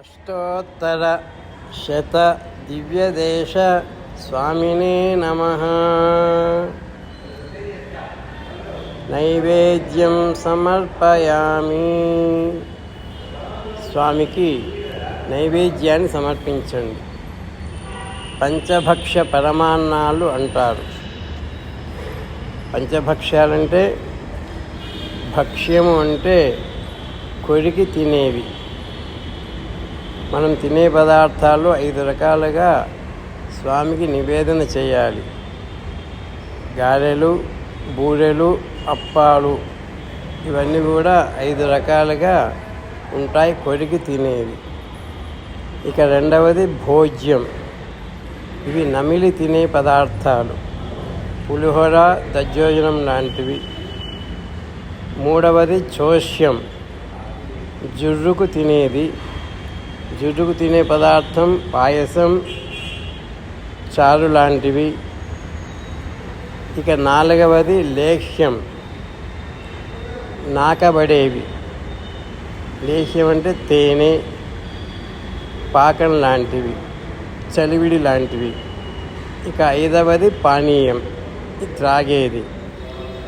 అష్టోత్తర శత దివ్యదేశ స్వామినే నమ నైవేద్యం సమర్పయామి స్వామికి నైవేద్యాన్ని సమర్పించండి. పంచభక్ష పరమాన్నాలు అంటారు. పంచభక్ష్యాలంటే భక్ష్యము అంటే కొరికి తినేవి. మనం తినే పదార్థాలు ఐదు రకాలుగా స్వామికి నివేదన చేయాలి. గారెలు బూరెలు అప్పాలు ఇవన్నీ కూడా ఐదు రకాలుగా ఉంటాయి కొరికి తినేవి ఇక రెండవది భోజ్యం. ఇవి నమిలి తినే పదార్థాలు. పులిహోర దజ్జోజనం లాంటివి. మూడవది చోష్యం. జుర్రుకు తినేది. జుడుకు తినే పదార్థం పాయసం చారు లాంటివి. ఇక నాలుగవది లేహ్యం. నాకబడేవి. లేహ్యం అంటే తేనె పాకం లాంటివి చలివిడి లాంటివి. ఇక ఐదవది పానీయం. త్రాగేది.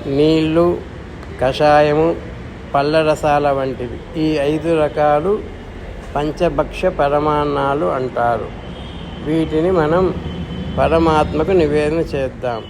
నీళ్ళు కషాయము పళ్ళ రసాల వంటివి. ఈ ఐదు రకాలు పంచభక్ష పరమాన్నాలు అంటారు. వీటిని మనం పరమాత్మకు నివేదన చేద్దాం.